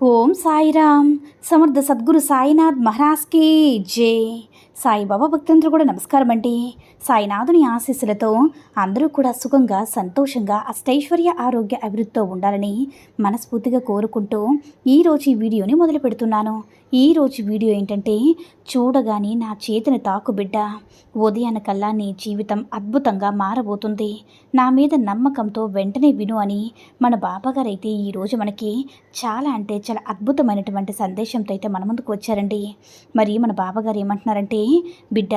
Om Sairam. సమర్థ సద్గురు సాయినాథ్ మహారాజ్కి జై. సాయిబాబా భక్తులందరూ కూడా నమస్కారం అండి. సాయినాథుని ఆశీస్సులతో అందరూ కూడా సుఖంగా సంతోషంగా అష్టైశ్వర్య ఆరోగ్య అభివృద్ధితో ఉండాలని మనస్ఫూర్తిగా కోరుకుంటూ ఈరోజు ఈ వీడియోని మొదలు పెడుతున్నాను. ఈరోజు వీడియో ఏంటంటే చూడగానే నా చేతిని తాకు బిడ్డ ఉదయానికల్లా నీ జీవితం అద్భుతంగా మారబోతుంది. నా మీద నమ్మకంతో వెంటనే విను అని మన బాబాగారు అయితే ఈరోజు మనకి చాలా అంటే చాలా అద్భుతమైనటువంటి సందేశంతో అయితే మన ముందుకు వచ్చారండి. మరి మన బాబాగారు ఏమంటున్నారంటే బిడ్డ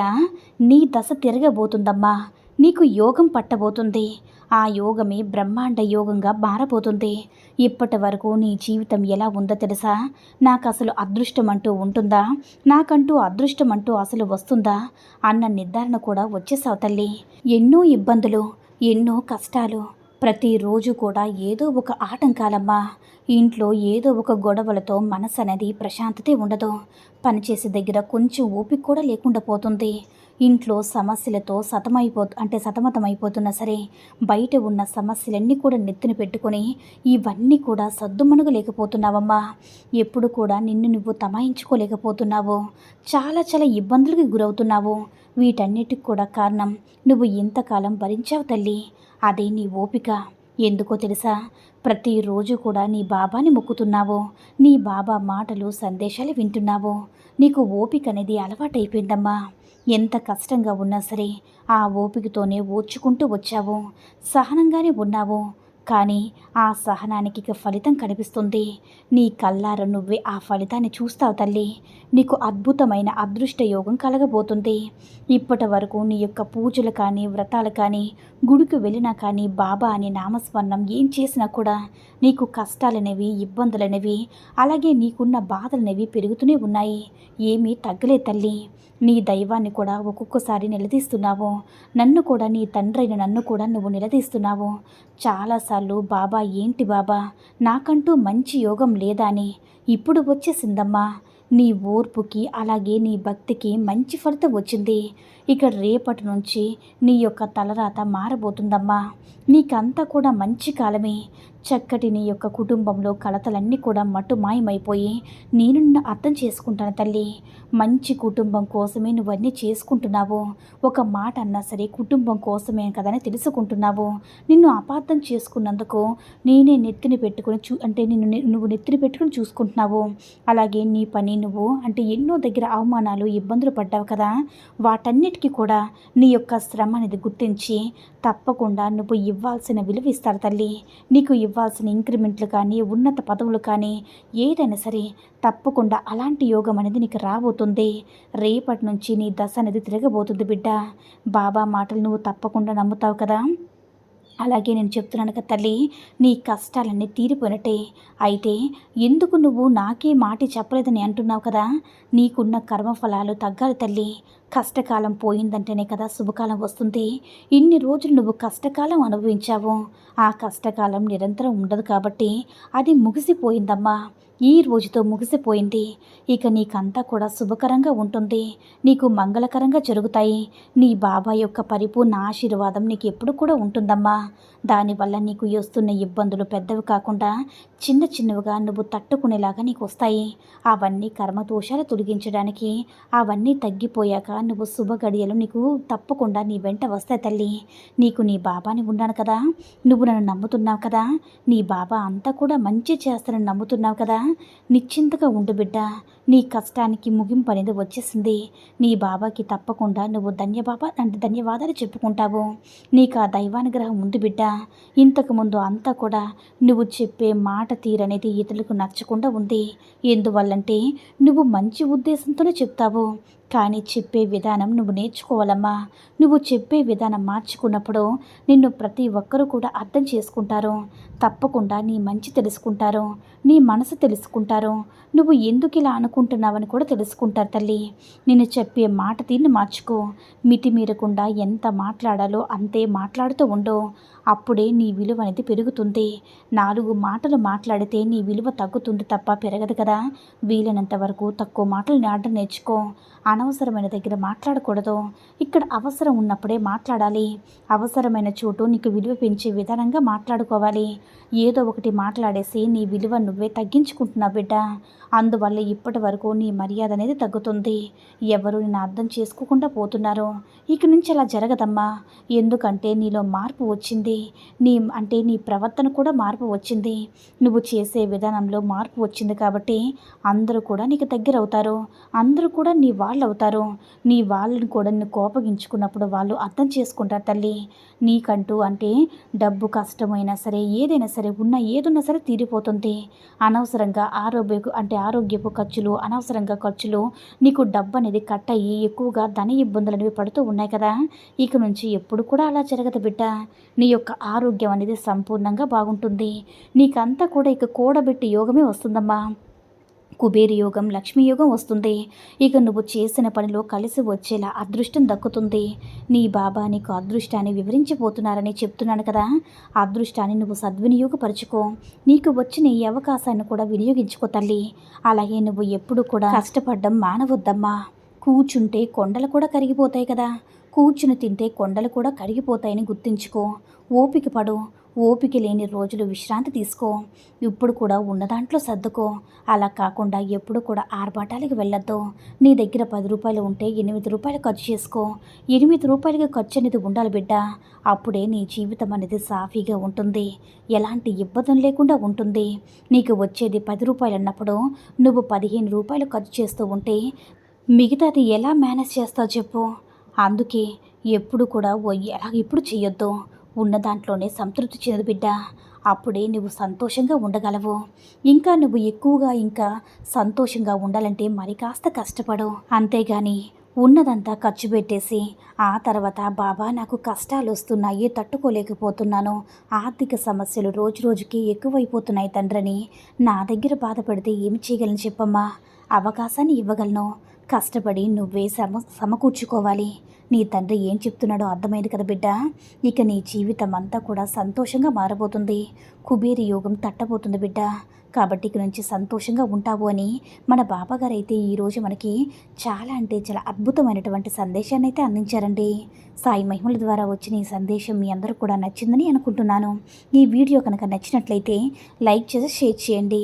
నీ దశ తిరగబోతుందమ్మా. నీకు యోగం పట్టబోతుంది. ఆ యోగమే బ్రహ్మాండ యోగంగా మారబోతుంది. ఇప్పటి వరకు నీ జీవితం ఎలా ఉందో తెలుసా? నాకు అసలు అదృష్టం అంటూ ఉంటుందా? నాకంటూ అదృష్టం అంటూ అసలు వస్తుందా? అన్న నిర్ధారణ కూడా వచ్చేసావు తల్లి. ఎన్నో ఇబ్బందులు ఎన్నో కష్టాలు. ప్రతిరోజు కూడా ఏదో ఒక ఆటంకాలమ్మా. ఇంట్లో ఏదో ఒక గొడవలతో మనసు అనేది ప్రశాంతతే ఉండదు. పనిచేసే దగ్గర కొంచెం ఓపిక కూడా లేకుండా పోతుంది. ఇంట్లో సమస్యలతో సతమైపో అంటే సతమతమైపోతున్నా సరే బయట ఉన్న సమస్యలన్నీ కూడా నెత్తిన పెట్టుకొని ఇవన్నీ కూడా సద్దుమణుగలేకపోతున్నావమ్మా. ఎప్పుడు కూడా నిన్ను నువ్వు తమాయించుకోలేకపోతున్నావు. చాలా చాలా ఇబ్బందులకు గురవుతున్నావు. వీటన్నిటికి కూడా కారణం నువ్వు ఇంతకాలం భరించావు తల్లి. అదే నీ ఓపిక. ఎందుకో తెలుసా? ప్రతిరోజు కూడా నీ బాబాని మొక్కుతున్నావు. నీ బాబా మాటలు సందేశాలు వింటున్నావు. నీకు ఓపిక అనేది అలవాటైపోయిందమ్మా. ఎంత కష్టంగా ఉన్నా సరే ఆ ఓపికతోనే ఓర్చుకుంటూ వచ్చావు. సహనంగానే ఉన్నావు. కానీ ఆ సహనానికి ఇక ఫలితం కనిపిస్తుంది. నీ కల్లార నువ్వే ఆ ఫలితాన్ని చూస్తావు తల్లి. నీకు అద్భుతమైన అదృష్ట యోగం కలగబోతుంది. ఇప్పటి వరకు నీ యొక్క పూజలు కానీ వ్రతాలు కానీ గుడికి వెళ్ళినా కానీ బాబా అనే నామస్మరణం ఏం చేసినా కూడా నీకు కష్టాలనేవి ఇబ్బందులనేవి అలాగే నీకున్న బాధలనేవి పెరుగుతూనే ఉన్నాయి. ఏమీ తగ్గలే తల్లి. నీ దైవాన్ని కూడా ఒక్కొక్కసారి నిలదీస్తున్నావు. నన్ను కూడా నీ తండ్రైన నన్ను కూడా నువ్వు నిలదీస్తున్నావు. చాలాసార్లు బాబా ఏంటి బాబా? నాకంటూ మంచి యోగం లేదా అని? ఇప్పుడు వచ్చేసిందమ్మా. నీ ఓర్పుకి అలాగే నీ భక్తికి మంచి ఫలితం వచ్చింది. ఇక రేపటి నుంచి నీ యొక్క తలరాత మారబోతుందమ్మా. నీకంతా కూడా మంచి కాలమే. చక్కటి నీ యొక్క కుటుంబంలో కలతలన్నీ కూడా మట్టు మాయమైపోయి నేను నిన్ను అర్థం చేసుకుంటాను తల్లి. మంచి కుటుంబం కోసమే నువ్వన్నీ చేసుకుంటున్నావు. ఒక మాట అన్నా సరే కుటుంబం కోసమే కదని తెలుసుకుంటున్నావు. నిన్ను అపార్థం చేసుకున్నందుకు నేనే నెత్తిని పెట్టుకుని చూ అంటే నిన్ను నువ్వు నెత్తిని పెట్టుకుని చూసుకుంటున్నావు. అలాగే నీ పని నువ్వు అంటే ఎన్నో దగ్గర అవమానాలు ఇబ్బందులు పడ్డావు కదా. వాటన్నిటికీ కూడా నీ యొక్క శ్రమ అనేది గుర్తించి తప్పకుండా నువ్వు ఇవ్వాల్సిన విలువ ఇస్తారు తల్లి. నీకు ఇవ్వాల్సిన ఇంక్రిమెంట్లు కానీ ఉన్నత పదవులు కానీ ఏదైనా సరే తప్పకుండా అలాంటి యోగం అనేది నీకు రాబోతుంది. రేపటి నుంచి నీ దశ అనేది తిరగబోతుంది బిడ్డ. బాబా మాటలు నువ్వు తప్పకుండా నమ్ముతావు కదా. అలాగే నేను చెప్తున్నాను కదా తల్లి నీ కష్టాలన్నీ తీరిపోయినట్టే. అయితే ఎందుకు నువ్వు నాకే మాటి చెప్పలేదని అంటున్నావు కదా? నీకున్న కర్మఫలాలు తగ్గాలి తల్లి. కష్టకాలం పోయిందంటేనే కదా శుభకాలం వస్తుంది. ఇన్ని రోజులు నువ్వు కష్టకాలం అనుభవించావు. ఆ కష్టకాలం నిరంతరం ఉండదు కాబట్టి అది ముగిసిపోయిందమ్మా. ఈ రోజుతో ముగిసిపోయింది. ఇక నీకంతా కూడా శుభకరంగా ఉంటుంది. నీకు మంగళకరంగా జరుగుతాయి. నీ బాబా యొక్క పరిపూర్ణ ఆశీర్వాదం నీకు ఎప్పుడు కూడా ఉంటుందమ్మా. దానివల్ల నీకు వస్తున్న ఇబ్బందులు పెద్దవి కాకుండా చిన్న చిన్నవిగా నువ్వు తట్టుకునేలాగా నీకు వస్తాయి అవన్నీ కర్మదోషాలు తొలగించడానికి అవన్నీ తగ్గిపోయాక నువ్వు శుభ గడియలు నీకు తప్పకుండా నీ వెంట వస్తాయి తల్లి. నీకు నీ బాబాని ఉన్నాను కదా. నువ్వు నన్ను నమ్ముతున్నావు కదా. నీ బాబా అంతా కూడా మంచి చేస్తానని నమ్ముతున్నావు కదా. నిశ్చింతగా ఉండు బిడ్డ. నీ కష్టానికి ముగింపు అనేది వచ్చేసింది. నీ బాబాకి తప్పకుండా నువ్వు ధన్యబాబా అంటే ధన్యవాదాలు చెప్పుకుంటావు. నీకు ఆ దైవానుగ్రహం ఉంది బిడ్డ. ఇంతకుముందు అంతా కూడా నువ్వు చెప్పే మాట తీరనేది ఇతరులకు నచ్చకుండా ఉంది. ఎందువల్లంటే నువ్వు మంచి ఉద్దేశంతోనే చెప్తావు. కానీ చెప్పే విధానం నువ్వు నేర్చుకోవాలమ్మా. నువ్వు చెప్పే విధానం మార్చుకున్నప్పుడు నిన్ను ప్రతి ఒక్కరూ కూడా అర్థం చేసుకుంటారు. తప్పకుండా నీ మంచి తెలుసుకుంటారు. నీ మనసు తెలుసుకుంటారు. నువ్వు ఎందుకు ఇలా అనుకుంటున్నావని కూడా తెలుసుకుంటారు తల్లి. నేను చెప్పే మాట తీరుని మార్చుకో. మితిమీరకుండా ఎంత మాట్లాడాలో అంతే మాట్లాడుతూ ఉండు. అప్పుడే నీ విలువ అనేది పెరుగుతుంది. నాలుగు మాటలు మాట్లాడితే నీ విలువ తగ్గుతుంది తప్ప పెరగదు కదా. వీలైనంత వరకు తక్కువ మాటలు ఆడడం నేర్చుకో. అనవసరమైన దగ్గర మాట్లాడకూడదు. ఇక్కడ అవసరం ఉన్నప్పుడే మాట్లాడాలి. అవసరమైన చోటు నీకు విలువ పెంచే విధానంగా మాట్లాడుకోవాలి. ఏదో ఒకటి మాట్లాడేసి నీ విలువ నువ్వే తగ్గించుకుంటున్నావు బిడ్డ. అందువల్ల ఇప్పటి వరకు నీ మర్యాద అనేది తగ్గుతుంది. ఎవరు నిన్ను అర్థం చేసుకోకుండా పోతున్నారు. ఇక నుంచి అలా జరగదమ్మా. ఎందుకంటే నీలో మార్పు వచ్చింది. నీ అంటే నీ ప్రవర్తన కూడా మార్పు వచ్చింది. నువ్వు చేసే విధానంలో మార్పు వచ్చింది కాబట్టి అందరూ కూడా నీకు దగ్గర అవుతారు అందరూ కూడా నీ వాళ్ళు అవుతారు నీ వాళ్ళని కూడా నిన్ను కోపగించుకున్నప్పుడు వాళ్ళు అర్థం చేసుకుంటారు తల్లి. నీకంటూ అంటే డబ్బు కష్టమైనా సరే ఏదైనా సరే ఉన్న ఏదున్నా సరే తీరిపోతుంది. అనవసరంగా ఆరోగ్య అంటే ఆరోగ్యపు ఖర్చులు అనవసరంగా ఖర్చులు నీకు డబ్బు అనేది కట్ అయ్యి ఎక్కువగా ధన ఇబ్బందులు అనేవి పడుతూ ఉన్నాయి కదా. ఇక నుంచి ఎప్పుడు కూడా అలా జరగదు బిడ్డ. నీ యొక్క ఆరోగ్యం అనేది సంపూర్ణంగా బాగుంటుంది. నీకంతా కూడా ఇక కూడబెట్టి యోగమే వస్తుందమ్మా. కుబేరి యోగం లక్ష్మీ యోగం వస్తుంది. ఇక నువ్వు చేసిన పనిలో కలిసి వచ్చేలా అదృష్టం దక్కుతుంది. నీ బాబా నీకు అదృష్టాన్ని వివరించిపోతున్నారని చెప్తున్నాను కదా. అదృష్టాన్ని నువ్వు సద్వినియోగపరుచుకో. నీకు వచ్చిన ఈ అవకాశాన్ని కూడా వినియోగించుకో తల్లి. అలాగే నువ్వు ఎప్పుడు కూడా కష్టపడడం మానవద్దమ్మా. కూర్చుంటే కొండలు కూడా కరిగిపోతాయి కదా. కూర్చుని తింటే కొండలు కూడా కరిగిపోతాయని గుర్తుంచుకో. ఓపిక పడు. ఓపిక లేని రోజులు విశ్రాంతి తీసుకో. ఇప్పుడు కూడా ఉన్న దాంట్లో సర్దుకో. అలా కాకుండా ఎప్పుడు కూడా ఆర్భాటాలకు వెళ్ళొద్దు. నీ దగ్గర పది రూపాయలు ఉంటే ఎనిమిది రూపాయలు ఖర్చు చేసుకో. ఎనిమిది రూపాయలకి ఖర్చు అనేది ఉండాలి బిడ్డ. అప్పుడే నీ జీవితం అనేది సాఫీగా ఉంటుంది. ఎలాంటి ఇబ్బందులు లేకుండా ఉంటుంది. నీకు వచ్చేది పది రూపాయలు అన్నప్పుడు నువ్వు పదిహేను రూపాయలు ఖర్చు చేస్తూ ఉంటే మిగతాది ఎలా మేనేజ్ చేస్తావు చెప్పు. అందుకే ఎప్పుడు కూడా ఓ ఎలా ఇప్పుడు చేయొద్దు. ఉన్న దాంట్లోనే సంతృప్తి చెందు బిడ్డ. అప్పుడే నువ్వు సంతోషంగా ఉండగలవు. ఇంకా నువ్వు ఎక్కువగా ఇంకా సంతోషంగా ఉండాలంటే మరి కాస్త కష్టపడు. అంతేగాని ఉన్నదంతా ఖర్చు పెట్టేసి ఆ తర్వాత బాబా నాకు కష్టాలు వస్తున్నాయి తట్టుకోలేకపోతున్నాను. ఆర్థిక సమస్యలు రోజు రోజుకి ఎక్కువైపోతున్నాయి తండ్రని నా దగ్గర బాధపడితే ఏమి చేయగలను చెప్పమ్మా? అవకాశాన్ని ఇవ్వగలను. కష్టపడి నువ్వే సమ సమకూర్చుకోవాలి. నీ తండ్రి ఏం చెప్తున్నాడో అర్థమైంది కదా బిడ్డ. ఇక నీ జీవితం అంతా కూడా సంతోషంగా మారబోతుంది. కుబేరి యోగం తట్టబోతుంది బిడ్డ. కాబట్టి ఇక నుంచి సంతోషంగా ఉంటావు అని మన బాబాగారు అయితే ఈరోజు మనకి చాలా అంటే చాలా అద్భుతమైనటువంటి సందేశాన్ని అయితే అందించారండి. సాయి మహిమల ద్వారా వచ్చిన ఈ సందేశం మీ అందరూ కూడా నచ్చిందని అనుకుంటున్నాను. ఈ వీడియో కనుక నచ్చినట్లయితే లైక్ చేసి షేర్ చేయండి.